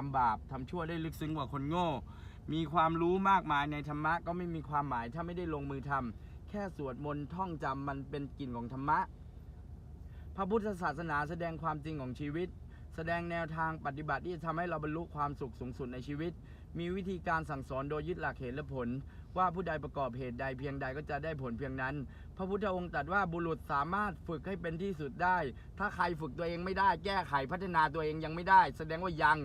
ทำบาปทำชั่วได้ลึกซึ้งกว่าคนโง่ มีความรู้มากมายในธรรมะก็ไม่มีความหมายถ้าไม่ได้ลงมือทำแค่สวดมนต์ท่องจำมันเป็นกลิ่นของธรรมะ พระพุทธศาสนาแสดงความจริงของชีวิต แสดงแนวทางปฏิบัติที่จะทำให้เราบรรลุความสุขสูงสุดในชีวิต มีวิธีการสั่งสอนโดยยึดหลักเหตุและผล ว่าผู้ใดประกอบเหตุใดเพียงใดก็จะได้ผลเพียงนั้น พระพุทธองค์ตรัสว่าบุรุษสามารถฝึกให้เป็นที่สุดได้ ถ้าใครฝึกตัวเองไม่ได้ แก้ไขพัฒนาตัวเองยังไม่ได้ แสดงว่ายัง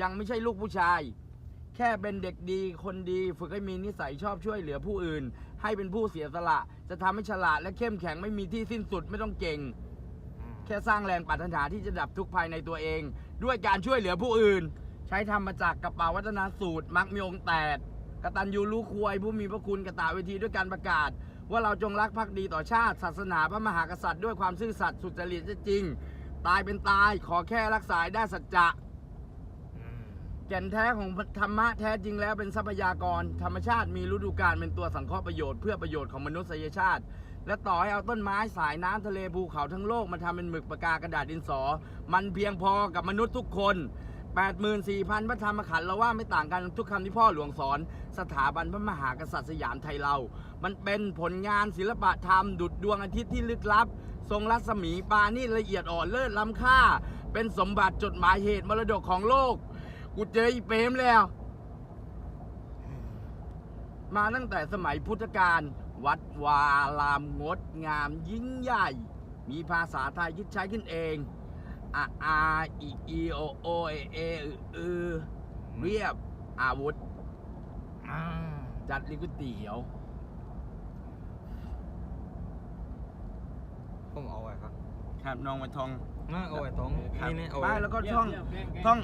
ยังไม่ใช่ลูกผู้ชาย แค่เป็นเด็กดีคนดีฝึกให้มีนิสัยชอบช่วยเหลือผู้อื่น ให้เป็นผู้เสียสละ จะทำให้ฉลาดและเข้มแข็งไม่มีที่สิ้นสุดไม่ต้องเก่ง แค่สร้างแรงปรารถนาที่จะดับทุกข์ภายในตัวเอง ด้วยการช่วยเหลือผู้อื่น ใช้ทำมาจากกระเป๋าวัฒนาสูตรมักมีองค์แตดกตัญญูรู้ควรผู้มีพระคุณกระตาเวทีด้วยการประกาศ ว่าเราจงรักภักดีต่อชาติ ศาสนาพระมหากษัตริย์ด้วยความซื่อสัตย์สุจริตจริง ตายเป็นตายขอแค่รักษาให้ได้สัจจะ แก่นแท้ของธรรมะแท้จริงแล้วเป็นทรัพยากร ธรรมชาติมีฤดูกาลเป็นตัวสังเคราะห์ประโยชน์เพื่อประโยชน์ของมนุษยชาติ และต่อให้เอาต้นไม้สายน้ำทะเลภูเขาทั้งโลกมาทำเป็นหมึกปากกากระดาษดินสอ มันเพียงพอกับมนุษย์ทุกคน84,000พระธรรมขันธ์เราว่าไม่ต่างกันทุกคำที่พ่อหลวงสอน สถาบันพระมหากษัตริย์สยามไทยเรา มันเป็นผลงานศิลปะธรรม ดุดดวงอาทิตย์ที่ลึกลับ ทรงรัศมีปานี่ละเอียดอ่อนเลิศล้ำค่า เป็นสมบัติจดหมายเหตุมรดกของโลก กูเจออีเปรมแล้ว มาตั้งแต่สมัยพุทธกาลวัดวาอารามงดงามยิ่งใหญ่ มีภาษาไทยคิดใช้ขึ้นเองอาอาอีอีโอโอเอเออืออือเรียบอาวุธ จัดลิกุเตี๋ยวผมเอาไว้ครับ ครับน้องมาทองมาเอาไว้ตรงครับนี่นี่เอาไปไว้แล้วก็ช่องช่อง